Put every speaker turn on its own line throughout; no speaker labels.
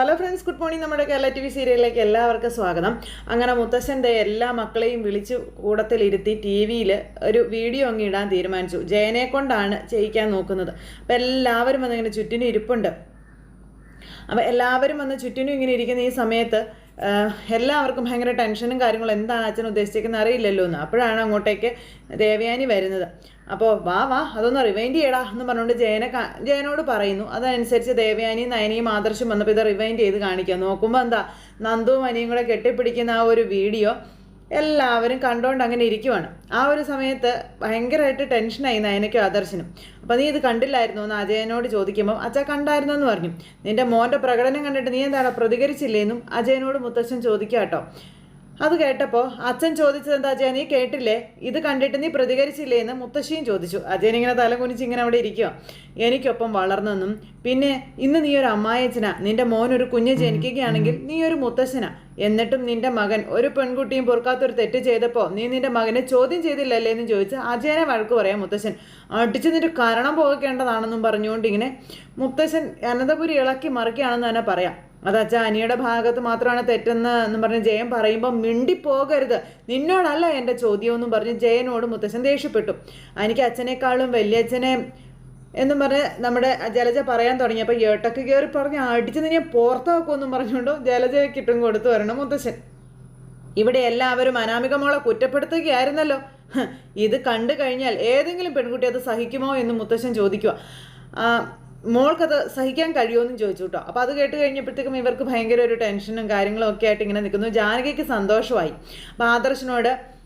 Hello friends good morning നമ്മുടെ Kerala T V സീരിയലിലേക്ക് എല്ലാവർക്കും സ്വാഗതം. അങ്ങനെ മുത്തശ്ശന്റെ എല്ലാ മക്കളെയും വിളിച്ച് കൂടത്തിലിരുത്തി ടി വിയിൽ ഒരു വീഡിയോ അങ്ങ് ഇടാൻ തീരുമാനിച്ചു. ജയനെ കൊണ്ടാണ് ചെയ്യിക്കാൻ നോക്കുന്നത്. അപ്പം എല്ലാവരും വന്നിങ്ങനെ ചുറ്റിനും ഇരിപ്പുണ്ട്. അപ്പം എല്ലാവരും വന്ന് ചുറ്റിനും ഇങ്ങനെ ഇരിക്കുന്ന ഈ സമയത്ത് എല്ലാവർക്കും ഭയങ്കര ടെൻഷനും കാര്യങ്ങളും എന്താണ് അച്ഛൻ ഉദ്ദേശിച്ചേക്കുന്ന അറിയില്ലല്ലോ എന്ന്. അപ്പോഴാണ് അങ്ങോട്ടേക്ക് ദേവയാനി വരുന്നത്. അപ്പോൾ വാ വാ അതൊന്ന് റിവൈൻഡ് ചെയ്യടാ എന്ന് പറഞ്ഞുകൊണ്ട് ജയന ജയനോട് പറയുന്നു. അതനുസരിച്ച് ദേവയാനി നയനിയും ആദർശം വന്നപ്പോൾ ഇത് റിവൈൻഡ് ചെയ്ത് കാണിക്കുക നോക്കുമ്പോൾ എന്താ നന്ദുവും അനിയും കൂടെ കെട്ടിപ്പിടിക്കുന്ന ആ ഒരു വീഡിയോ. എല്ലാവരും കണ്ടുകൊണ്ട് അങ്ങനെ ഇരിക്കുവാണ്. ആ ഒരു സമയത്ത് ഭയങ്കരമായിട്ട് ടെൻഷനായി നയനയ്ക്കും ആദർശനും. അപ്പോൾ നീ ഇത് കണ്ടില്ലായിരുന്നു എന്ന് അജയനോട് ചോദിക്കുമ്പോൾ അച്ഛ കണ്ടായിരുന്നു എന്ന് പറഞ്ഞു. നിന്റെ മോന്റെ പ്രകടനം കണ്ടിട്ട് നീ എന്താണ് പ്രതികരിച്ചില്ലേന്നും അജയനോട് മുത്തശ്ശൻ ചോദിക്കുക കേട്ടോ അത് കേട്ടപ്പോൾ അച്ഛൻ ചോദിച്ചത് എന്താ അജയ നീ കേട്ടില്ലേ? ഇത് കണ്ടിട്ട് നീ പ്രതികരിച്ചില്ലേ? എന്ന് മുത്തശ്ശിയും ചോദിച്ചു. അജയൻ ഇങ്ങനെ തല കുനിച്ച് ഇങ്ങനെ അവിടെ ഇരിക്കുക എനിക്കൊപ്പം വളർന്നെന്നും പിന്നെ ഇന്ന് നീ ഒരു അമ്മായച്ചനാ നിന്റെ മോൻ ഒരു കുഞ്ഞ് ജനിക്കുകയാണെങ്കിൽ നീ ഒരു മുത്തശ്ശനാ. എന്നിട്ടും നിന്റെ മകൻ ഒരു പെൺകുട്ടിയും പൊറുക്കാത്തൊരു തെറ്റ് ചെയ്തപ്പോൾ നീ നിന്റെ മകനെ ചോദ്യം ചെയ്തില്ലല്ലേ? എന്ന് ചോദിച്ച് അജയനെ വഴക്ക് പറയാം മുത്തശ്ശൻ. അടിച്ച് നിന്റെ കാരണം പോകേണ്ടതാണെന്നും പറഞ്ഞുകൊണ്ട് ഇങ്ങനെ മുത്തശ്ശൻ അനന്തപുരി ഇളക്കി മറിക്കുകയാണെന്ന് തന്നെ പറയാം. അത് അച്ഛാ അനിയുടെ ഭാഗത്ത് മാത്രമാണ് തെറ്റെന്ന് എന്ന് പറഞ്ഞ് ജയൻ പറയുമ്പോൾ മിണ്ടിപ്പോകരുത്. നിന്നോടല്ല എന്റെ ചോദ്യം എന്നും പറഞ്ഞ് ജയനോട് മുത്തശ്ശൻ ദേഷ്യപ്പെട്ടു. എനിക്ക് അച്ഛനേക്കാളും വലിയച്ഛനെ എന്നും പറഞ്ഞ് നമ്മുടെ ജലജ പറയാൻ തുടങ്ങിയപ്പോൾ ഏട്ടക്ക് കയറി പറഞ്ഞ് അടിച്ച് നിന്നെ പുറത്ത് വെക്കുമെന്നും പറഞ്ഞുകൊണ്ട് ജലജ കിട്ടും കൊടുത്തു വരണം മുത്തശ്ശൻ. ഇവിടെ എല്ലാവരും അനാമിക മോളെ കുറ്റപ്പെടുത്തുകയായിരുന്നല്ലോ ഇത് കണ്ടു കഴിഞ്ഞാൽ ഏതെങ്കിലും പെൺകുട്ടി അത് സഹിക്കുമോ എന്ന് മുത്തശ്ശൻ ചോദിക്കുക. മോൾക്കത് സഹിക്കാൻ കഴിയുമെന്നും ചോദിച്ചു കേട്ടോ. അപ്പോൾ അത് കേട്ട് കഴിഞ്ഞപ്പോഴത്തേക്കും ഇവർക്ക് ഭയങ്കര ഒരു ടെൻഷനും കാര്യങ്ങളും ഒക്കെ ആയിട്ട് ഇങ്ങനെ നിൽക്കുന്നു. ജാനകിക്ക് സന്തോഷമായി. അപ്പോൾ ആദർശനോട്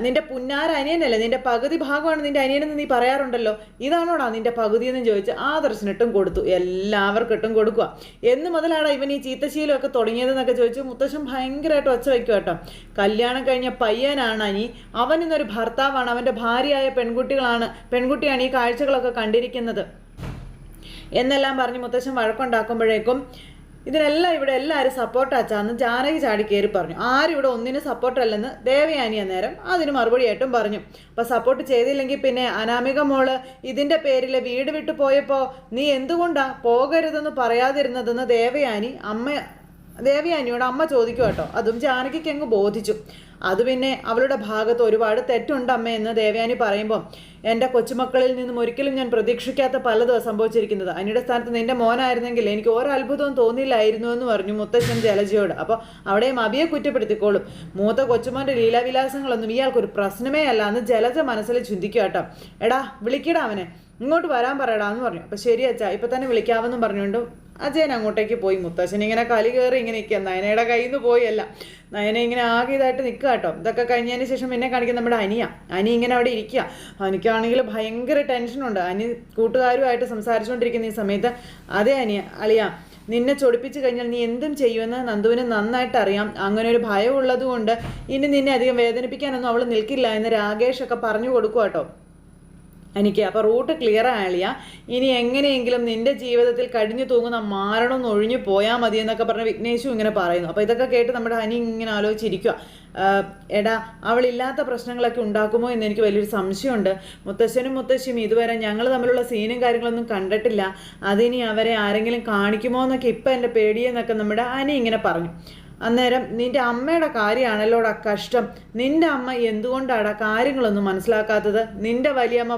നിന്റെ പുന്നാര അനിയനല്ലേ? നിന്റെ പകുതി ഭാഗമാണ് നിന്റെ അനിയനെന്ന് നീ പറയാറുണ്ടല്ലോ. ഇതാണോടാ നിന്റെ പകുതി എന്ന് ചോദിച്ച് ആദർശനിട്ടും കൊടുത്തു. എല്ലാവർക്കും ഇട്ടും കൊടുക്കുക. എന്ന് മുതലാണ് ഇവൻ ഈ ചീത്തശീലമൊക്കെ തുടങ്ങിയതെന്നൊക്കെ ചോദിച്ചു. മുത്തശ്ശൻ ഭയങ്കരമായിട്ട് ഒച്ച വയ്ക്കും കേട്ടോ. കല്യാണം കഴിഞ്ഞ പയ്യനാണ് അനി. അവൻ ഇന്നൊരു ഭർത്താവാണ്. അവന്റെ ഭാര്യയായ പെൺകുട്ടികളാണ് പെൺകുട്ടിയാണ് ഈ കാഴ്ചകളൊക്കെ കണ്ടിരിക്കുന്നത്. എന്നെല്ലാം പറഞ്ഞ് മുത്തശ്ശൻ വഴക്കുണ്ടാക്കുമ്പോഴേക്കും ഇതിനെല്ലാം ഇവിടെ എല്ലാവരും സപ്പോർട്ട് അച്ചാന്ന് ജാനകി ചാടി കയറി പറഞ്ഞു. ആരും ഇവിടെ ഒന്നിനും സപ്പോർട്ടല്ലെന്ന് ദേവയാനി അന്നേരം അതിന് മറുപടിയായിട്ടും പറഞ്ഞു. അപ്പോൾ സപ്പോർട്ട് ചെയ്തില്ലെങ്കിൽ പിന്നെ അനാമിക മോൾ ഇതിന്റെ പേരിൽ വീട് വിട്ടു പോയപ്പോൾ നീ എന്തുകൊണ്ടാ പോകരുതെന്ന് പറയാതിരുന്നതെന്ന് ദേവയാനി അമ്മ ദേവയാനിയോട് അമ്മ ചോദിക്കും കേട്ടോ അതും ജാനകിക്ക് അങ്ങ് ബോധിച്ചു. അത് പിന്നെ അവളുടെ ഭാഗത്ത് ഒരുപാട് തെറ്റുണ്ട് അമ്മ എന്ന് ദേവയാനി പറയുമ്പോൾ എന്റെ കൊച്ചുമക്കളിൽ നിന്നും ഒരിക്കലും ഞാൻ പ്രതീക്ഷിക്കാത്ത പലതും സംഭവിച്ചിരിക്കുന്നത്. അനിയുടെ സ്ഥാനത്ത് നിന്റെ മോനായിരുന്നെങ്കിൽ എനിക്ക് ഒരത്ഭുതവും തോന്നിയില്ലായിരുന്നു എന്ന് പറഞ്ഞു മുത്തച്ഛൻ ജലജയോട്. അപ്പോൾ അവിടെയും അബിയെ കുറ്റപ്പെടുത്തിക്കോളും. മൂത്ത കൊച്ചുമോന്റെ ലീലാവിലാസങ്ങളൊന്നും ഇയാൾക്കൊരു പ്രശ്നമേ അല്ല എന്ന് ജലജ മനസ്സിൽ ചിന്തിക്കുക കേട്ടോ. എടാ വിളിക്കടാ അവനെ. ഇങ്ങോട്ട് വരാൻ പറയടാ എന്ന് പറഞ്ഞു. അപ്പോൾ ശരി അച്ഛാ ഇപ്പം തന്നെ വിളിക്കാമെന്നും പറഞ്ഞുകൊണ്ട് അജയൻ അങ്ങോട്ടേക്ക് പോയി. മുത്തശ്ശൻ ഇങ്ങനെ കലി കയറി ഇങ്ങനെ നിൽക്കുക. നയനയുടെ കയ്യിൽ നിന്ന് പോയല്ല നയന ഇങ്ങനെ ആകെ ഇതായിട്ട് നിൽക്കുക കേട്ടോ. ഇതൊക്കെ കഴിഞ്ഞതിന് ശേഷം എന്നെ കാണിക്കുന്ന നമ്മുടെ അനിയ. അനി ഇങ്ങനെ അവിടെ ഇരിക്കുക. അനിക്കാണെങ്കിൽ ഭയങ്കര ടെൻഷനുണ്ട് അനി കൂട്ടുകാരുമായിട്ട് സംസാരിച്ചുകൊണ്ടിരിക്കുന്ന ഈ സമയത്ത് അതേ അനിയ അളിയ നിന്നെ ചൊടിപ്പിച്ച് കഴിഞ്ഞാൽ നീ എന്തും ചെയ്യുമെന്ന് നന്ദുവിന് നന്നായിട്ട് അറിയാം. അങ്ങനെ ഒരു ഭയം ഉള്ളതുകൊണ്ട് ഇനി നിന്നെ അധികം വേദനിപ്പിക്കാനൊന്നും അവൾ നിൽക്കില്ല എന്ന് രാകേഷൊക്കെ പറഞ്ഞു കൊടുക്കുക കേട്ടോ. എനിക്ക് അപ്പോൾ റൂട്ട് ക്ലിയർ ആയാലിയ ഇനി എങ്ങനെയെങ്കിലും നിന്റെ ജീവിതത്തിൽ കഴിഞ്ഞു തൂങ്ങുന്ന മാരണം ഒഴിഞ്ഞു പോയാൽ മതി എന്നൊക്കെ പറഞ്ഞ വിഘ്നേശും ഇങ്ങനെ പറയുന്നു. അപ്പോൾ ഇതൊക്കെ കേട്ട് നമ്മുടെ ഹനി ഇങ്ങനെ ആലോചിച്ചിരിക്കുക എടാ അവളില്ലാത്ത പ്രശ്നങ്ങളൊക്കെ ഉണ്ടാക്കുമോ എന്ന് എനിക്ക് വലിയൊരു സംശയമുണ്ട്. മുത്തശ്ശനും മുത്തശ്ശിയും ഇതുവരെ ഞങ്ങൾ തമ്മിലുള്ള സീനും കാര്യങ്ങളൊന്നും കണ്ടിട്ടില്ല. അതിനി അവരെ ആരെങ്കിലും കാണിക്കുമോ എന്നൊക്കെ ഇപ്പം എന്റെ പേടിയെന്നൊക്കെ നമ്മുടെ ഹനി ഇങ്ങനെ പറഞ്ഞു. അന്നേരം നിന്റെ അമ്മയുടെ കാര്യമാണല്ലോടാ കഷ്ടം. നിന്റെ അമ്മ എന്തുകൊണ്ടാടാ കാര്യങ്ങളൊന്നും മനസ്സിലാക്കാത്തത്? നിന്റെ വലിയമ്മ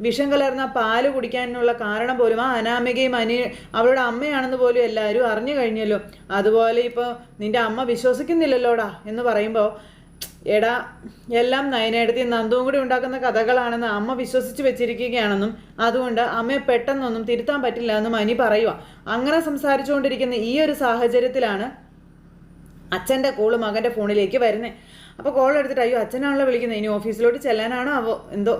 വിഷം കലർന്ന പാൽ കുടിക്കാനുള്ള കാരണം പോലും ആ അനാമികയും അനി അവളുടെ അമ്മയാണെന്ന് പോലും എല്ലാവരും അറിഞ്ഞു കഴിഞ്ഞല്ലോ. അതുപോലെ ഇപ്പോൾ നിന്റെ അമ്മ വിശ്വസിക്കുന്നില്ലല്ലോടാ എന്ന് പറയുമ്പോൾ എടാ എല്ലാം നയനെടുത്തി നന്ദുവും കൂടി ഉണ്ടാക്കുന്ന കഥകളാണെന്ന് അമ്മ വിശ്വസിച്ച് വെച്ചിരിക്കുകയാണെന്നും അതുകൊണ്ട് അമ്മയെ പെട്ടെന്നൊന്നും തിരുത്താൻ പറ്റില്ല എന്നും അനി പറയുക അങ്ങനെ സംസാരിച്ചുകൊണ്ടിരിക്കുന്ന ഈ ഒരു സാഹചര്യത്തിലാണ് അച്ഛന്റെ കോൾ മകന്റെ ഫോണിലേക്ക് വരുന്നത് അപ്പോൾ കോൾ എടുത്തിട്ട് അയ്യോ അച്ഛനാണല്ലോ വിളിക്കുന്നത്. ഇനി ഓഫീസിലോട്ട് ചെല്ലാനാണോ അവോ എന്തോ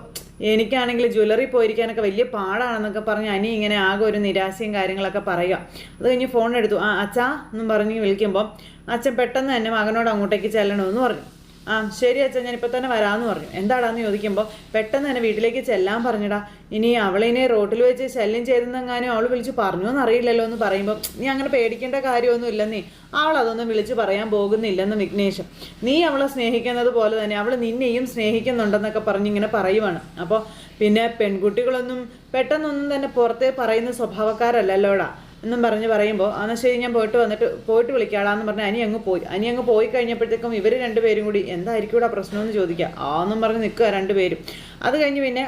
എനിക്കാണെങ്കിൽ ജ്വല്ലറി പോയിരിക്കാനൊക്കെ വലിയ പാടാണെന്നൊക്കെ പറഞ്ഞ് അനി ഇങ്ങനെ ആകെ ഒരു നിരാശയും കാര്യങ്ങളൊക്കെ പറയുക. അത് കഴിഞ്ഞ് ഫോൺ എടുത്തു. ആ അച്ഛാ എന്നും പറഞ്ഞ് വിളിക്കുമ്പോൾ അച്ഛൻ പെട്ടെന്ന് തന്നെ മകനോട് അങ്ങോട്ടേക്ക് ചെല്ലണമെന്ന് പറഞ്ഞു. ആ ശരി അച്ഛൻ ഞാൻ ഇപ്പോൾ തന്നെ വരാമെന്ന് പറഞ്ഞു. എന്താടാന്ന് ചോദിക്കുമ്പോൾ പെട്ടെന്ന് തന്നെ വീട്ടിലേക്ക് ചെല്ലാൻ പറഞ്ഞടാ. ഇനി അവളിനെ റോട്ടിൽ വെച്ച് ശല്യം ചെയ്തെന്നെങ്ങാനും അവൾ വിളിച്ച് പറഞ്ഞു എന്നറിയില്ലല്ലോ എന്ന് പറയുമ്പോൾ നീ അങ്ങനെ പേടിക്കേണ്ട കാര്യമൊന്നും ഇല്ലെന്നേ. അവൾ അതൊന്നും വിളിച്ച് പറയാൻ പോകുന്നില്ലെന്ന് വിഘ്നേഷ്. നീ അവളെ സ്നേഹിക്കുന്നത് പോലെ തന്നെ അവൾ നിന്നെയും സ്നേഹിക്കുന്നുണ്ടെന്നൊക്കെ പറഞ്ഞ് ഇങ്ങനെ പറയുവാണ്. അപ്പോൾ പിന്നെ പെൺകുട്ടികളൊന്നും പെട്ടെന്നൊന്നും തന്നെ പുറത്തെ പറയുന്ന സ്വഭാവക്കാരല്ലല്ലോടാ. എന്നും പറഞ്ഞ് പറയുമ്പോൾ എന്നാൽ ശരി ഞാൻ പോയിട്ട് വന്നിട്ട് പോയിട്ട് വിളിക്കാടാന്ന് പറഞ്ഞ് അനി അങ്ങ് പോയി. അനി അങ്ങ് പോയി കഴിഞ്ഞപ്പോഴത്തേക്കും ഇവർ രണ്ടുപേരും കൂടി എന്തായിരിക്കും ഇവിടെ പ്രശ്നമെന്ന് ചോദിക്കുക ആന്നും പറഞ്ഞ് നിൽക്കുക രണ്ടുപേരും. അത് കഴിഞ്ഞ് പിന്നെ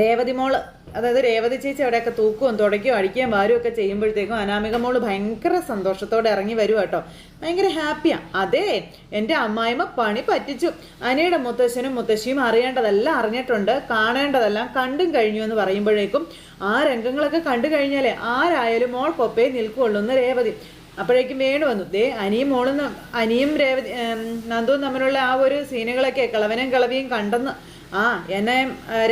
രേവതി മോൾ അതായത് രേവതി ചേച്ചി അവിടെയൊക്കെ തൂക്കുകയും തുടയ്ക്കുകയും അടിക്കുകയും വാരും ഒക്കെ ചെയ്യുമ്പോഴത്തേക്കും അനാമിക മോൾ ഭയങ്കര സന്തോഷത്തോടെ ഇറങ്ങി വരും കേട്ടോ. ഭയങ്കര ഹാപ്പിയാണ് അതെ എന്റെ അമ്മായിമ്മ പണി പറ്റിച്ചു. അനയുടെ മുത്തശ്ശനും മുത്തശ്ശിയും അറിയേണ്ടതെല്ലാം അറിഞ്ഞിട്ടുണ്ട് കാണേണ്ടതെല്ലാം കണ്ടും കഴിഞ്ഞു എന്ന് പറയുമ്പോഴേക്കും ആ രംഗങ്ങളൊക്കെ കണ്ടു കഴിഞ്ഞാലേ ആരായാലും മോൾ പൊപ്പേ നിൽക്കുള്ളൂ എന്ന് രേവതി. അപ്പോഴേക്കും വേണു വന്നു. ദേ അനിയും മോളും അനിയും രേവതി നന്ദു നന്ദുവും തമ്മിലുള്ള ആ ഒരു സീനുകളൊക്കെ കിളവനും കിളവിയും കണ്ടെന്ന്. ആ എന്നെ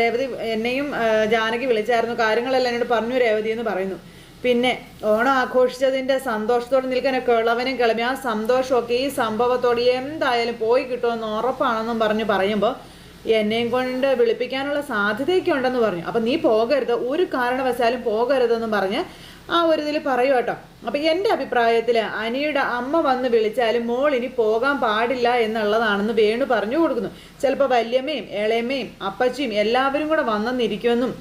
രേവതി എന്നെയും ജാനകി വിളിച്ചായിരുന്നു. കാര്യങ്ങളെല്ലാം എന്നോട് പറഞ്ഞു രേവതി എന്ന് പറയുന്നു. പിന്നെ ഓണം ആഘോഷിച്ചതിന്റെ സന്തോഷത്തോടെ നിൽക്കാൻ കിളവനും കിളമി ആ സന്തോഷമൊക്കെ ഈ സംഭവത്തോടെ എന്തായാലും പോയി കിട്ടുമെന്ന് ഉറപ്പാണെന്നും പറഞ്ഞ് പറയുമ്പോൾ എന്നെയും കൊണ്ട് വിളിപ്പിക്കാനുള്ള സാധ്യതയൊക്കെ ഉണ്ടെന്ന് പറഞ്ഞു. അപ്പം നീ പോകരുത്. ഒരു കാരണവശാലും പോകരുതെന്ന് പറഞ്ഞ് ആ ഒരു ഇതിൽ പറയൂ കേട്ടോ. അപ്പം എന്റെ അഭിപ്രായത്തിൽ അനിയുടെ അമ്മ വന്ന് വിളിച്ചാലും മോൾ ഇനി പോകാൻ പാടില്ല എന്നുള്ളതാണെന്ന് വേണു പറഞ്ഞു കൊടുക്കുന്നു. ചിലപ്പോൾ വല്യമ്മയും ഇളയമ്മയും അപ്പച്ചിയും എല്ലാവരും കൂടെ വന്നെന്നിരിക്കുമെന്നും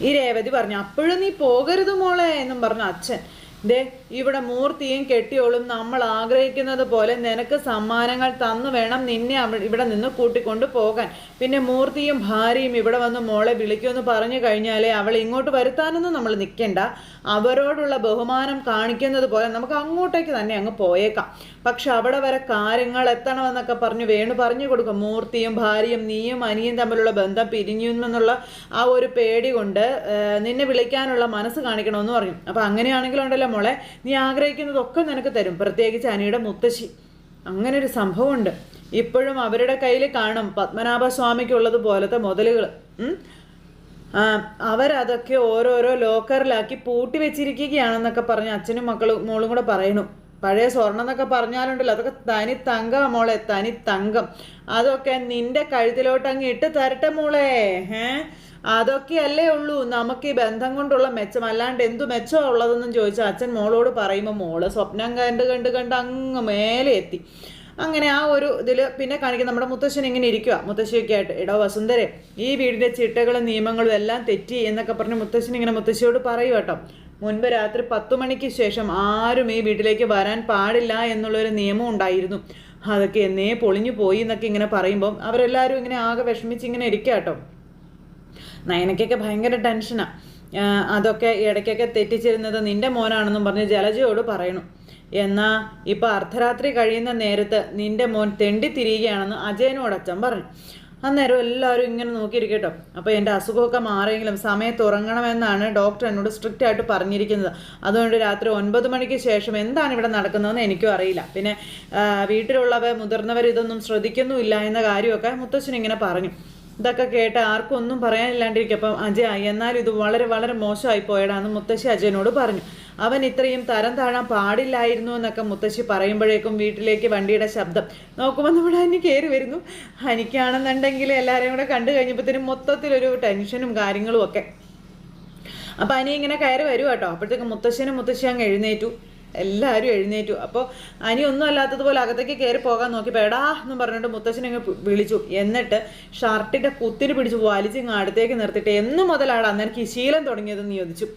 ഈ രേവതി പറഞ്ഞു. അപ്പോഴും നീ പോകരുത് മോളെ എന്നും പറഞ്ഞു അച്ഛൻ. ദേ ഇവിടെ മൂർത്തിയും കെട്ടിയോളും നമ്മൾ ആഗ്രഹിക്കുന്നത് പോലെ നിനക്ക് സമ്മാനങ്ങൾ തന്നു വേണം നിന്നെ ഇവിടെ നിന്ന് കൂട്ടിക്കൊണ്ട് പോകാൻ. പിന്നെ മൂർത്തിയും ഭാര്യയും ഇവിടെ വന്ന് മോളെ വിളിക്കുമെന്ന് പറഞ്ഞു കഴിഞ്ഞാലേ അവൾ ഇങ്ങോട്ട് വരുത്താനൊന്നും നമ്മൾ നിൽക്കണ്ട. അവരോടുള്ള ബഹുമാനം കാണിക്കുന്നത് പോലെ നമുക്ക് അങ്ങോട്ടേക്ക് തന്നെ അങ്ങ് പോയേക്കാം. പക്ഷെ അവിടെ വരെ കാര്യങ്ങൾ എത്തണമെന്നൊക്കെ പറഞ്ഞു വേണു പറഞ്ഞു കൊടുക്കും. മൂർത്തിയും ഭാര്യയും നീയും അനിയും തമ്മിലുള്ള ബന്ധം പിരിഞ്ഞു എന്നുള്ള ആ ഒരു പേടി കൊണ്ട് നിന്നെ വിളിക്കാനുള്ള മനസ്സ് കാണിക്കണമെന്ന് പറഞ്ഞു. അപ്പം അങ്ങനെയാണെങ്കിലുണ്ടല്ലോ മോളെ നീ ആഗ്രഹിക്കുന്നതൊക്കെ നിനക്ക് തരും. പ്രത്യേകിച്ച് അനിയുടെ മുത്തശ്ശി. അങ്ങനെ ഒരു സംഭവമുണ്ട്. ഇപ്പോഴും അവരുടെ കയ്യിൽ കാണും. പത്മനാഭ പത്മനാഭസ്വാമിക്കുള്ളത് പോലത്തെ മുതലുകൾ. അവരതൊക്കെ ഓരോരോ ലോക്കറിലാക്കി പൂട്ടി വെച്ചിരിക്കുകയാണെന്നൊക്കെ പറഞ്ഞ് അച്ഛനും മക്കളും മോളും കൂടെ പറയുന്നു. പഴയ സ്വർണം എന്നൊക്കെ പറഞ്ഞാലുണ്ടല്ലോ. അതൊക്കെ തനി തങ്കം മോളെ തനി തങ്കം. അതൊക്കെ നിന്റെ കഴുത്തിലോട്ട് അങ്ങ് ഇട്ട് തരട്ടെ മോളെ. ഏ അതൊക്കെയല്ലേ ഉള്ളൂ. നമുക്ക് ഈ ബന്ധം കൊണ്ടുള്ള മെച്ചം. അല്ലാണ്ട് എന്തു മെച്ചമാണ് ഉള്ളതെന്നും ചോദിച്ചാൽ അച്ഛൻ മോളോട് പറയുമ്പോൾ മോൾ സ്വപ്നം കണ്ട് കണ്ട് കണ്ട് അങ്ങ് മേലെ എത്തി. അങ്ങനെ ആ ഒരു ഇതിൽ പിന്നെ കാണിക്കും നമ്മുടെ മുത്തശ്ശൻ ഇങ്ങനെ ഇരിക്കുക മുത്തശ്ശിയൊക്കെ ആയിട്ട് ഇടോ വസുന്ധരെ ഈ വീടിന്റെ ചിട്ടകളും നിയമങ്ങളും എല്ലാം തെറ്റി എന്നൊക്കെ പറഞ്ഞ് മുത്തശ്ശൻ ഇങ്ങനെ മുത്തശ്ശിയോട് പറയും കേട്ടോ. മുൻപ് രാത്രി പത്തു മണിക്ക് ശേഷം ആരും ഈ വീട്ടിലേക്ക് വരാൻ പാടില്ല എന്നുള്ളൊരു നിയമം ഉണ്ടായിരുന്നു. അതൊക്കെ എന്നേ പൊളിഞ്ഞു പോയി എന്നൊക്കെ ഇങ്ങനെ പറയുമ്പോൾ അവരെല്ലാവരും ഇങ്ങനെ ആകെ വിഷമിച്ച് ഇങ്ങനെ ഇരിക്കുക കേട്ടോ നയനയ്ക്കൊക്കെ ഭയങ്കര ടെൻഷനാണ് അതൊക്കെ ഇടയ്ക്കൊക്കെ തെറ്റിച്ചിരുന്നത് നിന്റെ മോനാണെന്നും പറഞ്ഞ് ജലജയോട് പറയണു. എന്നാ ഇപ്പം അർദ്ധരാത്രി കഴിയുന്ന നേരത്ത് നിന്റെ മോൻ തെണ്ടി തിരിയുകയാണെന്ന് അജയനോട് അച്ഛൻ പറഞ്ഞു. അന്നേരം എല്ലാവരും ഇങ്ങനെ നോക്കിയിരിക്കട്ടോ. അപ്പോൾ എന്റെ അസുഖമൊക്കെ മാറിയെങ്കിലും സമയത്ത് ഉറങ്ങണമെന്നാണ് ഡോക്ടർ എന്നോട് സ്ട്രിക്റ്റ് ആയിട്ട് പറഞ്ഞിരിക്കുന്നത്. അതുകൊണ്ട് രാത്രി ഒൻപത് മണിക്ക് ശേഷം എന്താണ് ഇവിടെ നടക്കുന്നതെന്ന് എനിക്കും അറിയില്ല. പിന്നെ വീട്ടിലുള്ളവർ മുതിർന്നവർ ഇതൊന്നും ശ്രദ്ധിക്കുന്നുമില്ല എന്ന കാര്യമൊക്കെ മുത്തശ്ശൻ ഇങ്ങനെ പറഞ്ഞു. ഇതൊക്കെ കേട്ട് ആർക്കും ഒന്നും പറയാനില്ലാണ്ടിരിക്കും അപ്പം അജയ എന്നാൽ ഇത് വളരെ വളരെ മോശമായി പോയടാന്ന് മുത്തശ്ശി അജയനോട് പറഞ്ഞു. അവൻ ഇത്രയും തരം താഴാൻ പാടില്ലായിരുന്നു എന്നൊക്കെ മുത്തശ്ശി പറയുമ്പോഴേക്കും വീട്ടിലേക്ക് വണ്ടിയുടെ ശബ്ദം. നോക്കുമ്പോൾ നമ്മുടെ അനി കയറി വരുന്നു. അനിക്കാണെന്നുണ്ടെങ്കിൽ എല്ലാവരെയും കൂടെ കണ്ടു കഴിഞ്ഞപ്പോഴത്തേനും മൊത്തത്തിലൊരു ടെൻഷനും കാര്യങ്ങളും ഒക്കെ. അപ്പം അനി ഇങ്ങനെ കയറി വരുവാട്ടോ അപ്പോഴത്തേക്കും മുത്തശ്ശനും മുത്തശ്ശി അങ്ങ് എഴുന്നേറ്റു. എല്ലാവരും എഴുന്നേറ്റു. അപ്പോൾ അനി ഒന്നും അല്ലാത്തതുപോലെ അകത്തേക്ക് കയറി പോകാൻ നോക്കി. പേടാ എന്ന് പറഞ്ഞിട്ട് അങ്ങ് വിളിച്ചു. എന്നിട്ട് ഷർട്ടിന്റെ കുത്തിരി പിടിച്ച് വലിച്ച് ഇങ്ങ് അടുത്തേക്ക് നിർത്തിയിട്ട് എന്ന് മുതലാണ് അന്നേരം ഈ ശീലം തുടങ്ങിയതെന്ന് ചോദിച്ചു.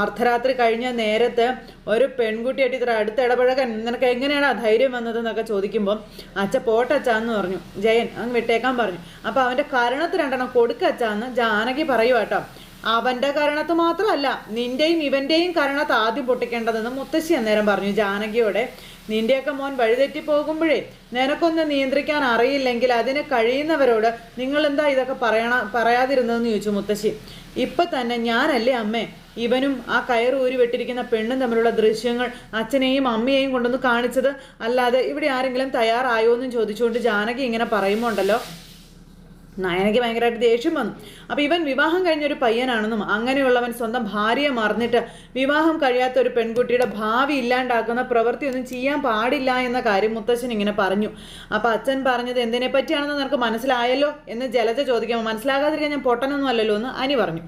അർദ്ധരാത്രി കഴിഞ്ഞ നേരത്തെ ഒരു പെൺകുട്ടിയായിട്ട് ഇത്ര അടുത്ത് ഇടപഴകാൻ നിനക്ക് എങ്ങനെയാണ് ആ ധൈര്യം വന്നതെന്നൊക്കെ ചോദിക്കുമ്പോൾ അച്ഛ പോട്ടച്ചാന്ന് പറഞ്ഞു. ജയൻ അങ്ങ് വിട്ടേക്കാൻ പറഞ്ഞു. അപ്പോൾ അവന്റെ കരണത്ത് രണ്ടെണ്ണം കൊടുക്കച്ചാന്ന് ജാനകി പറയുക അവന്റെ കരണത്ത് മാത്രമല്ല നിന്റെയും ഇവന്റെയും കരണത്ത് ആദ്യം പൊട്ടിക്കേണ്ടതെന്ന് മുത്തശ്ശി അന്നേരം പറഞ്ഞു. ജാനകിയോടെ നിന്റെയൊക്കെ മോൻ വഴിതെറ്റി പോകുമ്പോഴേ നിനക്കൊന്ന് നിയന്ത്രിക്കാൻ അറിയില്ലെങ്കിൽ അതിന് കഴിയുന്നവരോട് നിങ്ങൾ എന്താ ഇതൊക്കെ പറയണ പറയാതിരുന്നതെന്ന് ചോദിച്ചു മുത്തശ്ശി. ഇപ്പൊ തന്നെ ഞാനല്ലേ അമ്മേ? ഇവനും ആ കയർ ഊരി വെട്ടിരിക്കുന്ന പെണ്ണും തമ്മിലുള്ള ദൃശ്യങ്ങൾ അച്ഛനെയും അമ്മയെയും കൊണ്ടൊന്ന് കാണിച്ചത്? അല്ലാതെ ഇവിടെ ആരെങ്കിലും തയ്യാറായോ എന്നും ചോദിച്ചുകൊണ്ട് ജാനകി ഇങ്ങനെ പറയുമ്പോൾ ഉണ്ടല്ലോ നയനയ്ക്ക് ഭയങ്കരമായിട്ട് ദേഷ്യം വന്നു. അപ്പോൾ ഇവൻ വിവാഹം കഴിഞ്ഞ ഒരു പയ്യനാണെന്നും അങ്ങനെയുള്ളവൻ സ്വന്തം ഭാര്യയെ മറന്നിട്ട് വിവാഹം കഴിയാത്ത ഒരു പെൺകുട്ടിയുടെ ഭാവി ഇല്ലാണ്ടാക്കുന്ന പ്രവൃത്തി ഒന്നും ചെയ്യാൻ പാടില്ല എന്ന കാര്യം മുത്തച്ഛൻ ഇങ്ങനെ പറഞ്ഞു. അപ്പോൾ അച്ഛൻ പറഞ്ഞത് എന്തിനെ പറ്റിയാണെന്ന് നിനക്ക് മനസ്സിലായല്ലോ എന്ന് ജലജ ചോദിക്കുമ്പോൾ മനസ്സിലാകാതിരിക്കാൻ ഞാൻ പൊട്ടനൊന്നും അല്ലല്ലോ എന്ന് അനി പറഞ്ഞു.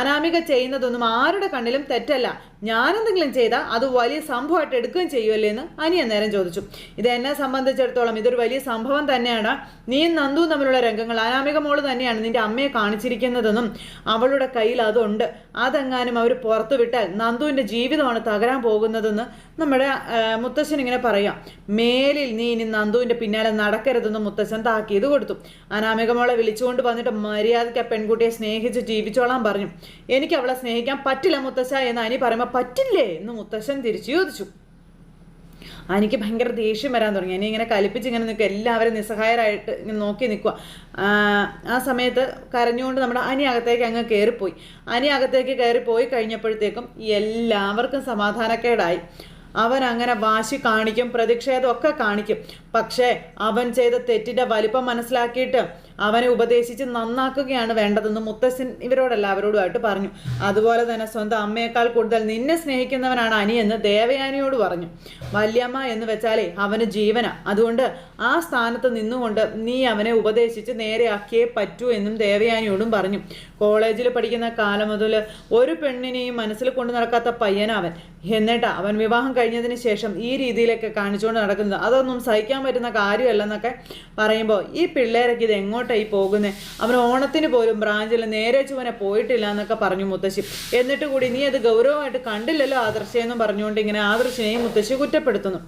അനാമിക ചെയ്യുന്നതൊന്നും ആരുടെ കണ്ണിലും തെറ്റല്ല. ഞാനെന്തെങ്കിലും ചെയ്താൽ അത് വലിയ സംഭവമായിട്ട് എടുക്കുകയും ചെയ്യുമല്ലേ എന്ന് അനി അന്നേരം ചോദിച്ചു. ഇത് എന്നെ സംബന്ധിച്ചിടത്തോളം ഇതൊരു വലിയ സംഭവം തന്നെയാണ് നീയും നന്ദു തമ്മിലുള്ള രംഗങ്ങൾ അനാമിക മോൾ തന്നെയാണ് നിന്റെ അമ്മയെ കാണിച്ചിരിക്കുന്നതെന്നും അവളുടെ കയ്യിൽ അതുണ്ട്. അതെങ്ങാനും അവർ പുറത്തുവിട്ടാൽ നന്ദുവിന്റെ ജീവിതമാണ് തകരാൻ പോകുന്നതെന്ന് നമ്മുടെ മുത്തശ്ശൻ ഇങ്ങനെ പറയാം. മേലിൽ നീ ഇനി നന്ദുവിന്റെ പിന്നാലെ നടക്കരുതെന്ന് മുത്തശ്ശൻ താക്കീത് കൊടുത്തു. അനാമിക മോളെ വിളിച്ചുകൊണ്ട് വന്നിട്ട് മര്യാദയ്ക്ക് ആ പെൺകുട്ടിയെ സ്നേഹിച്ച് ജീവിച്ചോളാൻ പറഞ്ഞു. എനിക്ക് അവളെ സ്നേഹിക്കാൻ പറ്റില്ല മുത്തശ്ശ എന്ന് അനി പറയുമ്പോൾ പറ്റില്ലേ എന്ന് മുത്തശ്ശൻ തിരിച്ചു ചോദിച്ചു. എനിക്ക് ഭയങ്കര ദേഷ്യം വരാൻ തുടങ്ങി. എന്നെ ഇങ്ങനെ കലിപ്പിച്ച് ഇങ്ങനെ നിൽക്കുക. എല്ലാവരും നിസ്സഹായരായിട്ട് ഇങ്ങനെ നോക്കി നിൽക്കുക. ആ സമയത്ത് കരഞ്ഞുകൊണ്ട് നമ്മുടെ അനി അകത്തേക്ക് അങ്ങ് കയറിപ്പോയി. അനി അകത്തേക്ക് കയറിപ്പോയി കഴിഞ്ഞപ്പോഴത്തേക്കും എല്ലാവർക്കും സമാധാനക്കേടായി. അവൻ അങ്ങനെ വാശി കാണിക്കും പ്രതിഷേധമൊക്കെ കാണിക്കും. പക്ഷേ അവൻ ചെയ്ത തെറ്റിന്റെ വലിപ്പം മനസ്സിലാക്കിയിട്ട് അവനെ ഉപദേശിച്ച് നന്നാക്കുകയാണ് വേണ്ടതെന്ന് മുത്തശ്ശൻ ഇവരോടെല്ലാവരോടുമായിട്ട് പറഞ്ഞു. അതുപോലെ തന്നെ സ്വന്തം അമ്മയേക്കാൾ കൂടുതൽ നിന്നെ സ്നേഹിക്കുന്നവനാണ് അനിയെന്ന് ദേവയാനിയോട് പറഞ്ഞു. വല്യമ്മ എന്ന് വെച്ചാലേ അവന് ജീവന. അതുകൊണ്ട് ആ സ്ഥാനത്ത് നിന്നുകൊണ്ട് നീ അവനെ ഉപദേശിച്ച് നേരെയാക്കിയേ പറ്റൂ എന്നും ദേവയാനിയോടും പറഞ്ഞു. കോളേജിൽ പഠിക്കുന്ന കാലം മുതൽ ഒരു പെണ്ണിനെയും മനസ്സിൽ കൊണ്ടു നടക്കാത്ത പയ്യനവൻ എന്നിട്ട് അവൻ വിവാഹം കഴിഞ്ഞതിന് ശേഷം ഈ രീതിയിലൊക്കെ കാണിച്ചുകൊണ്ട് നടക്കുന്നത്. അതൊന്നും സഹിക്കാൻ പറ്റുന്ന കാര്യമല്ലെന്നൊക്കെ പറയുമ്പോൾ ഈ പിള്ളേരൊക്കെ ഇത് എങ്ങോട്ടായി പോകുന്നത് അവൻ ഓണത്തിന് പോലും ബ്രാഞ്ചിൽ നേരെ ചുവനെ പോയിട്ടില്ല എന്നൊക്കെ പറഞ്ഞു മുത്തശ്ശി. എന്നിട്ട് കൂടി നീ അത് ഗൗരവമായിട്ട് കണ്ടില്ലല്ലോ ആദർശയെന്നും പറഞ്ഞുകൊണ്ട് ഇങ്ങനെ ആദർശനെയും മുത്തശ്ശി കുറ്റപ്പെടുത്തുന്നു.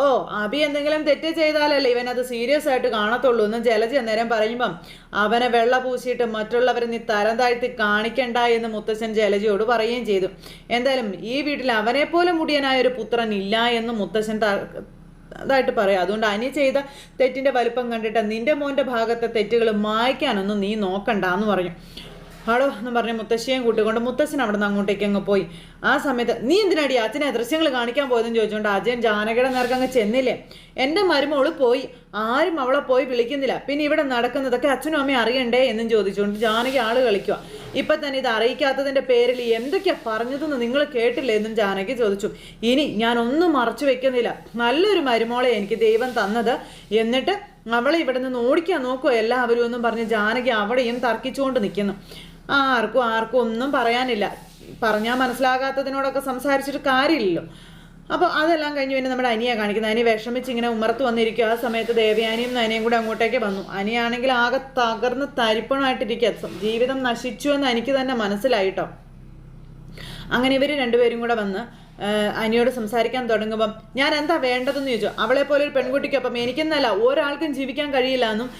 ഓ അബി എന്തെങ്കിലും തെറ്റ് ചെയ്താലല്ലേ ഇവൻ അത് സീരിയസ് ആയിട്ട് കാണത്തുള്ളൂ എന്ന് ജലജ അന്നേരം പറയുമ്പം അവനെ വെള്ള പൂശിയിട്ട് മറ്റുള്ളവരെ നീ തരം താഴ്ത്തി കാണിക്കണ്ട എന്ന് മുത്തശ്ശൻ ജലജയോട് പറയുകയും ചെയ്തു. എന്തായാലും ഈ വീട്ടിൽ അവനെ പോലെ മുടിയനായ ഒരു പുത്രൻ ഇല്ല എന്ന് മുത്തശ്ശൻ അതായിട്ട് പറയാം. അതുകൊണ്ട് അനി ചെയ്ത തെറ്റിന്റെ വലുപ്പം കണ്ടിട്ട് നിന്റെ മോന്റെ ഭാഗത്തെ തെറ്റുകൾ മായ്ക്കാനൊന്നും നീ നോക്കണ്ട എന്ന് പറഞ്ഞു. ഹളോ എന്ന് പറഞ്ഞ മുത്തശ്ശിയും കൂട്ടിക്കൊണ്ട് മുത്തശ്ശൻ അവിടെ നിന്ന് അങ്ങോട്ടേക്ക് അങ്ങ് പോയി. ആ സമയത്ത് നീ എന്തിനാടി അച്ഛനെ ദൃശ്യങ്ങൾ കാണിക്കാൻ പോയതെന്ന് ചോദിച്ചുകൊണ്ട് അജയൻ ജാനകയുടെ നേർക്ക് അങ്ങ് ചെന്നില്ലേ? എന്റെ മരുമോൾ പോയി. ആരും അവളെ പോയി വിളിക്കുന്നില്ല. പിന്നെ ഇവിടെ നടക്കുന്നതൊക്കെ അച്ഛനും അമ്മയും അറിയണ്ടേ? എന്നും ചോദിച്ചുകൊണ്ട് ജാനകി ആൾ കളിക്കുക ഇപ്പൊ തന്നെ ഇത് അറിയിക്കാത്തതിന്റെ പേരിൽ എന്തൊക്കെയാ പറഞ്ഞതെന്ന് നിങ്ങൾ കേട്ടില്ലേ എന്നും ജാനകി ചോദിച്ചു. ഇനി ഞാൻ ഒന്നും മറച്ചു വെക്കുന്നില്ല. നല്ലൊരു മരുമോളെ എനിക്ക് ദൈവം തന്നത്. എന്നിട്ട് അവളെ ഇവിടെ നിന്ന് ഓടിക്കാൻ നോക്കുമോ എല്ലാവരും എന്നും പറഞ്ഞ് ജാനകി അവിടെയും തർക്കിച്ചുകൊണ്ട് നിൽക്കുന്നു ആർക്കും ആർക്കും ഒന്നും പറയാനില്ല. പറഞ്ഞാൽ മനസ്സിലാകാത്തതിനോടൊക്കെ സംസാരിച്ചിട്ട് കാര്യമില്ലല്ലോ. അപ്പോൾ അതെല്ലാം കഴിഞ്ഞ് പിന്നെ നമ്മുടെ അനിയെ കാണിക്കുന്നത്. അനി വിഷമിച്ച് ഇങ്ങനെ ഉമ്മർത്ത് വന്നിരിക്കുക ആ സമയത്ത് ദേവയാനിയും നനയും കൂടെ അങ്ങോട്ടേക്ക് വന്നു. അനിയാണെങ്കിൽ ആകെ തകർന്ന് തരിപ്പണമായിട്ടിരിക്കുക ജീവിതം നശിച്ചു എന്ന് എനിക്ക് തന്നെ മനസ്സിലായിട്ടോ അങ്ങനെ ഇവർ രണ്ടുപേരും കൂടെ വന്ന് അനിയോട് സംസാരിക്കാൻ തുടങ്ങുമ്പം ഞാൻ എന്താ വേണ്ടതെന്ന് ചോദിച്ചു. അവളെ പോലെ ഒരു പെൺകുട്ടിക്കൊപ്പം എനിക്കെന്നല്ല ഒരാൾക്കും ജീവിക്കാൻ കഴിയില്ല എന്നും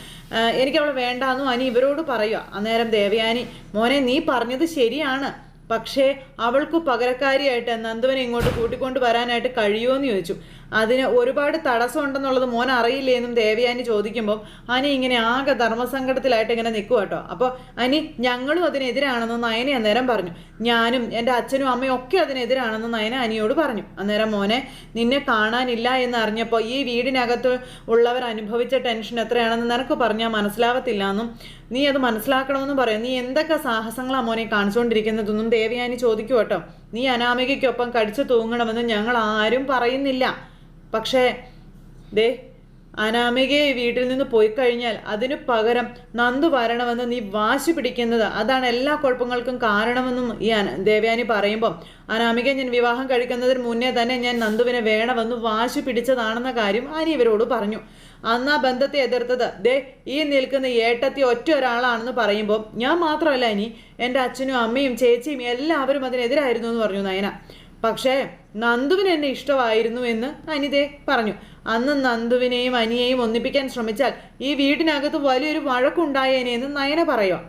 എനിക്ക് അവളെ വേണ്ടാന്നും അനി ഇവരോട് പറയുക അന്നേരം ദേവയാനി മോനെ നീ പറഞ്ഞത് ശരിയാണ്. പക്ഷേ അവൾക്ക് പകരക്കാരിയായിട്ട് നന്ദുവിനെ ഇങ്ങോട്ട് കൂട്ടിക്കൊണ്ട് വരാനായിട്ട് കഴിയുമോ എന്ന് ചോദിച്ചു. അതിന് ഒരുപാട് തടസ്സം ഉണ്ടെന്നുള്ളത് മോൻ അറിയില്ലേ എന്നും ദേവയാനി ചോദിക്കുമ്പോൾ അനി ഇങ്ങനെ ആകെ ധർമ്മസങ്കടത്തിലായിട്ട് ഇങ്ങനെ നിൽക്കുക കേട്ടോ അപ്പോൾ അനി ഞങ്ങളും അതിനെതിരാണെന്ന് നയനെ അന്നേരം പറഞ്ഞു. ഞാനും എന്റെ അച്ഛനും അമ്മയും ഒക്കെ അതിനെതിരാണെന്ന് നയന അനിയോട് പറഞ്ഞു. അന്നേരം മോനെ നിന്നെ കാണാനില്ല എന്ന് അറിഞ്ഞപ്പോൾ ഈ വീടിനകത്ത് ഉള്ളവർ അനുഭവിച്ച ടെൻഷൻ എത്രയാണെന്ന് നിനക്ക് പറഞ്ഞാൽ മനസ്സിലാവത്തില്ല എന്നും നീ അത് മനസ്സിലാക്കണമെന്ന് പറയാം. നീ എന്തൊക്കെ സാഹസങ്ങളാണ് മോനെ കാണിച്ചുകൊണ്ടിരിക്കുന്നതെന്നും ദേവയാനി ചോദിക്കൂ കേട്ടോ നീ അനാമികയ്ക്കൊപ്പം കടിച്ചു തൂങ്ങണമെന്ന് ഞങ്ങൾ ആരും പറയുന്നില്ല. പക്ഷേ ദേ അനാമികയെ വീട്ടിൽ നിന്ന് പോയി കഴിഞ്ഞാൽ അതിനു പകരം നന്ദു വരണമെന്ന് നീ വാശി പിടിക്കുന്നത് അതാണ് എല്ലാ കുഴപ്പങ്ങൾക്കും കാരണമെന്നും ഈ ദേവയാനി പറയുമ്പോൾ അനാമിക ഞാൻ വിവാഹം കഴിക്കുന്നതിന് മുന്നേ തന്നെ ഞാൻ നന്ദുവിനെ വേണമെന്ന് വാശി പിടിച്ചതാണെന്ന കാര്യം ആനി ഇവരോട് പറഞ്ഞു. അന്ന് ആ ബന്ധത്തെ എതിർത്തത് ദേ ഈ നിൽക്കുന്ന ഏട്ടത്തി ഒറ്റ ഒരാളാണെന്ന് പറയുമ്പോൾ ഞാൻ മാത്രമല്ല ഇനി എന്റെ അച്ഛനും അമ്മയും ചേച്ചിയും എല്ലാവരും അതിനെതിരായിരുന്നു എന്ന് പറഞ്ഞു നയന. പക്ഷേ നന്ദുവിന് എന്നെ ഇഷ്ടമായിരുന്നു എന്ന് അനിതേ പറഞ്ഞു. അന്ന് നന്ദുവിനെയും അനിയെയും ഒന്നിപ്പിക്കാൻ ശ്രമിച്ചാൽ ഈ വീടിനകത്ത് വലിയൊരു വഴക്കുണ്ടായേനെന്ന് നയന പറയുക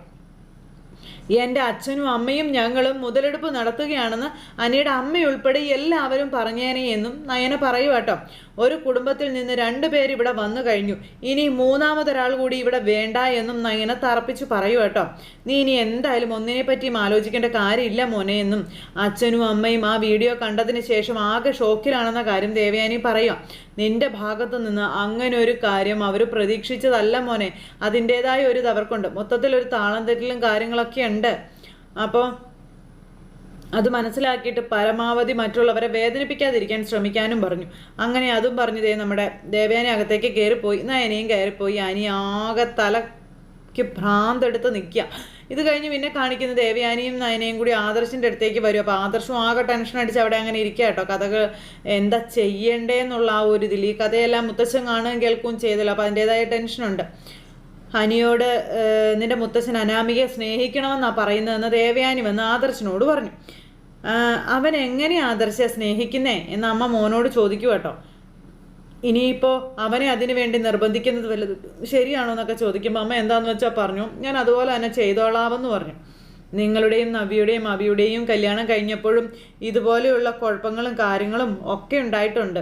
എന്റെ അച്ഛനും അമ്മയും ഞങ്ങളും മുതലെടുപ്പ് നടത്തുകയാണെന്ന് അനിയുടെ അമ്മയുൾപ്പെടെ എല്ലാവരും പറഞ്ഞേനെ എന്നും നയന പറയുക കേട്ടോ ഒരു കുടുംബത്തിൽ നിന്ന് രണ്ടു പേര് ഇവിടെ വന്നു കഴിഞ്ഞു. ഇനി മൂന്നാമതൊരാൾ കൂടി ഇവിടെ വേണ്ട എന്നും നയന തറപ്പിച്ചു പറയൂ കേട്ടോ. നീ ഇനി എന്തായാലും ഒന്നിനെ പറ്റിയും ആലോചിക്കേണ്ട കാര്യമില്ല മോനെ എന്നും. അച്ഛനും അമ്മയും ആ വീഡിയോ കണ്ടതിന് ശേഷം ആകെ ഷോക്കിലാണെന്ന കാര്യം ദേവയാനി പറയുക. നിന്റെ ഭാഗത്തു നിന്ന് അങ്ങനെ ഒരു കാര്യം അവർ പ്രതീക്ഷിച്ചതല്ല മോനെ. അതിന്റെതായ ഒരു ഇതവർക്കുണ്ട് മൊത്തത്തിൽ ഒരു താളം തെറ്റിലും കാര്യങ്ങളൊക്കെ ഉണ്ട്. അപ്പോൾ അത് മനസ്സിലാക്കിയിട്ട് പരമാവധി മറ്റുള്ളവരെ വേദനിപ്പിക്കാതിരിക്കാൻ ശ്രമിക്കാനും പറഞ്ഞു. അങ്ങനെ അതും പറഞ്ഞതേ നമ്മുടെ ദേവേനെ അകത്തേക്ക് കയറിപ്പോയി നയനയും കയറിപ്പോയി അനി ആകെ തലയ്ക്ക് ഭ്രാന്തെടുത്ത് നിൽക്കുക. ഇത് കഴിഞ്ഞ് പിന്നെ കാണിക്കുന്ന ദേവയാനിയും നയനയും കൂടി ആദർശിന്റെ അടുത്തേക്ക് വരും. അപ്പോൾ ആദർശം ആകെ ടെൻഷൻ അടിച്ച് അവിടെ അങ്ങനെ ഇരിക്കുക കേട്ടോ. കഥകൾ എന്താ ചെയ്യണ്ടേ എന്നുള്ള ആ ഒരു ഇതിൽ ഈ കഥയെല്ലാം മുത്തച്ഛൻ കാണുകയും കേൾക്കുകയും ചെയ്തല്ലോ. അപ്പോൾ അതിന്റെതായ ടെൻഷനുണ്ട് ഹനിയോട് നിന്റെ മുത്തശ്ശൻ അനാമികയെ സ്നേഹിക്കണമെന്നാണ് പറയുന്നതെന്ന് ദേവയാനി വന്ന് ആദർശനോട് പറഞ്ഞു. അവൻ എങ്ങനെ ആദർശ സ്നേഹിക്കുന്നേ എന്ന് അമ്മ മോനോട് ചോദിക്കുക കേട്ടോ. ഇനിയിപ്പോൾ അവനെ അതിനു വേണ്ടി നിർബന്ധിക്കുന്നത് വല്ലത് ശരിയാണോ എന്നൊക്കെ ചോദിക്കുമ്പോൾ അമ്മ എന്താന്ന് വെച്ചാൽ പറഞ്ഞു ഞാൻ അതുപോലെ തന്നെ ചെയ്തോളാമെന്ന് പറഞ്ഞു. നിങ്ങളുടെയും നവിയുടെയും അവിയുടെയും കല്യാണം കഴിഞ്ഞപ്പോഴും ഇതുപോലെയുള്ള കുഴപ്പങ്ങളും കാര്യങ്ങളും ഒക്കെ ഉണ്ടായിട്ടുണ്ട്.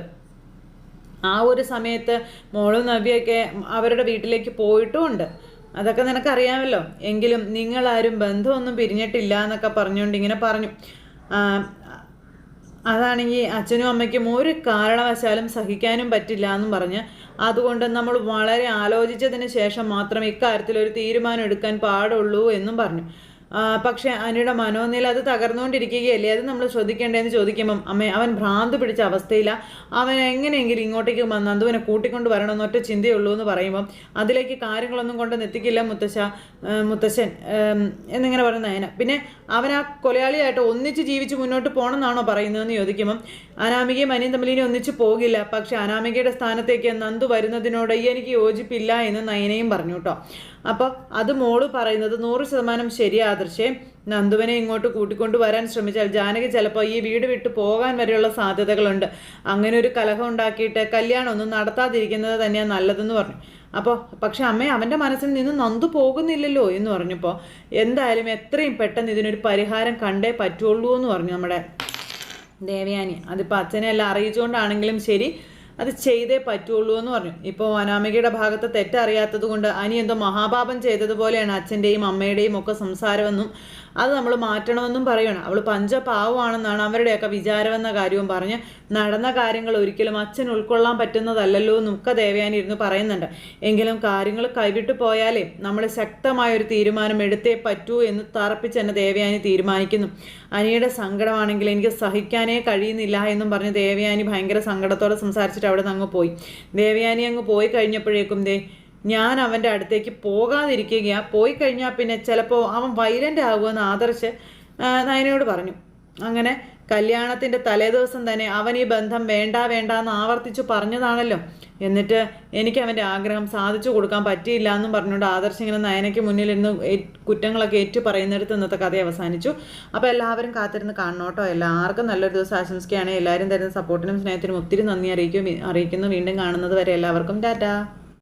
ആ ഒരു സമയത്ത് മോളും നവ്യൊക്കെ അവരുടെ വീട്ടിലേക്ക് പോയിട്ടുമുണ്ട്. അതൊക്കെ നിനക്കറിയാമല്ലോ. എങ്കിലും നിങ്ങളാരും ബന്ധമൊന്നും പിരിഞ്ഞിട്ടില്ല എന്നൊക്കെ പറഞ്ഞുകൊണ്ട് ഇങ്ങനെ പറഞ്ഞു. അതാണെങ്കിൽ അച്ഛനും അമ്മയ്ക്കും ഒരു കാരണവശാലും സഹിക്കാനും പറ്റില്ല എന്നും പറഞ്ഞ് അതുകൊണ്ട് നമ്മൾ വളരെ ആലോചിച്ചതിന് ശേഷം മാത്രം ഇക്കാര്യത്തിൽ ഒരു തീരുമാനം എടുക്കാൻ പാടുള്ളൂ എന്നും പറഞ്ഞു. പക്ഷേ അനിയുടെ മനോനില അത് തകർന്നുകൊണ്ടിരിക്കുകയല്ലേ? അത് നമ്മൾ ശ്രദ്ധിക്കേണ്ടതെന്ന് ചോദിക്കുമ്പം അമ്മ അവൻ ഭ്രാന്ത് പിടിച്ച അവസ്ഥയിലാണ് അവൻ എങ്ങനെയെങ്കിലും ഇങ്ങോട്ടേക്ക് നന്ദുവിനെ കൂട്ടിക്കൊണ്ട് വരണമെന്ന് ഒറ്റ ചിന്തയുള്ളൂ എന്ന് പറയുമ്പം അതിലേക്ക് കാര്യങ്ങളൊന്നും കൊണ്ട് എത്തിക്കില്ല മുത്തശ്ശ മുത്തശ്ശൻ എന്നിങ്ങനെ പറയുന്ന അയന പിന്നെ അവൻ ആ കൊലയാളിയായിട്ട് ഒന്നിച്ച് ജീവിച്ച് മുന്നോട്ട് പോകണമെന്നാണോ പറയുന്നതെന്ന് ചോദിക്കുമ്പം അനാമികയും അനിയും തമ്മിൽ ഇനി ഒന്നിച്ച് പോകില്ല. പക്ഷേ അനാമികയുടെ സ്ഥാനത്തേക്ക് നന്ദു വരുന്നതിനോട് എനിക്ക് യോജിപ്പില്ല എന്ന് നയനയും പറഞ്ഞു കേട്ടോ. അപ്പോൾ അത് മോൾ പറയുന്നത് നൂറ് ശതമാനം ശരിയാദർശേ നന്ദുവിനെ ഇങ്ങോട്ട് കൂട്ടിക്കൊണ്ടു വരാൻ ശ്രമിച്ചാൽ ജാനകി ചിലപ്പോൾ ഈ വീട് വിട്ടു പോകാൻ വരെയുള്ള സാധ്യതകളുണ്ട്. അങ്ങനെ ഒരു കലഹം ഉണ്ടാക്കിയിട്ട് കല്യാണം ഒന്നും നടത്താതിരിക്കുന്നത് തന്നെയാണ് നല്ലതെന്ന് പറഞ്ഞു. അപ്പോൾ പക്ഷെ അമ്മ അവന്റെ മനസ്സിൽ നിന്ന് നന്ദു പോകുന്നില്ലല്ലോ എന്ന് പറഞ്ഞപ്പോൾ എന്തായാലും എത്രയും പെട്ടെന്ന് ഇതിനൊരു പരിഹാരം കണ്ടേ പറ്റുള്ളൂ എന്ന് പറഞ്ഞു നമ്മുടെ ദേവയാനി. അതിപ്പോൾ അച്ഛനെ എല്ലാം അറിയിച്ചുകൊണ്ടാണെങ്കിലും ശരി അത് ചെയ്തേ പറ്റുള്ളൂ എന്ന് പറഞ്ഞു. ഇപ്പോൾ അനാമികയുടെ ഭാഗത്ത് തെറ്ററിയാത്തത് കൊണ്ട് അനി എന്തോ മഹാപാപം ചെയ്തതുപോലെയാണ് അച്ഛന്റെയും അമ്മയുടെയും ഒക്കെ സംസാരമെന്നും അത് നമ്മൾ മാറ്റണമെന്നും പറയണം അവൾ പഞ്ചപാവമാണെന്നാണ് അവരുടെയൊക്കെ വിചാരമെന്ന കാര്യവും പറഞ്ഞ് നടന്ന കാര്യങ്ങൾ ഒരിക്കലും അച്ഛൻ ഉൾക്കൊള്ളാൻ പറ്റുന്നതല്ലല്ലോ എന്നൊക്കെ ദേവയാനിരുന്ന് പറയുന്നുണ്ട്. എങ്കിലും കാര്യങ്ങൾ കൈവിട്ടു പോയാലേ നമ്മൾ ശക്തമായ ഒരു തീരുമാനം എടുത്തേ പറ്റൂ എന്ന് തറപ്പിച്ച് തന്നെ ദേവയാനി തീരുമാനിക്കുന്നു. അനിയുടെ സങ്കടമാണെങ്കിൽ എനിക്ക് സഹിക്കാനേ കഴിയുന്നില്ല എന്നും പറഞ്ഞ് ദേവയാനി ഭയങ്കര സങ്കടത്തോടെ സംസാരിച്ചിട്ട് അവിടെ നിന്ന് അങ്ങ് പോയി. ദേവയാനി അങ്ങ് പോയി കഴിഞ്ഞപ്പോഴേക്കും ദേ ഞാൻ അവന്റെ അടുത്തേക്ക് പോകാതിരിക്കുകയാ. പോയി കഴിഞ്ഞാൽ പിന്നെ ചിലപ്പോൾ അവൻ വൈലന്റ് ആകുമെന്ന് ആദർശ് നയനയോട് പറഞ്ഞു. അങ്ങനെ കല്യാണത്തിന്റെ തലേദിവസം തന്നെ അവൻ ഈ ബന്ധം വേണ്ട വേണ്ട എന്ന് ആവർത്തിച്ചു പറഞ്ഞതാണല്ലോ. എന്നിട്ട് എനിക്ക് അവന്റെ ആഗ്രഹം സാധിച്ചു കൊടുക്കാൻ പറ്റിയില്ല എന്നും പറഞ്ഞുകൊണ്ട് ആദർശ് ഇങ്ങനെ നയനയ്ക്ക് മുന്നിൽ ഇന്ന് കുറ്റങ്ങളൊക്കെ ഏറ്റു പറയുന്നിടത്ത് ഇന്നത്തെ കഥ അവസാനിച്ചു. അപ്പോൾ എല്ലാവരും കാത്തിരുന്ന് കാണണോട്ടോ എല്ലാവർക്കും നല്ലൊരു ദിവസം ആശംസിക്കുകയാണ്. എല്ലാവരും തരുന്ന സപ്പോർട്ടിനും സ്നേഹത്തിനും ഒത്തിരി നന്ദി അറിയിക്കും അറിയിക്കുന്നു. വീണ്ടും കാണുന്നത് വരെ എല്ലാവർക്കും ടാറ്റാ.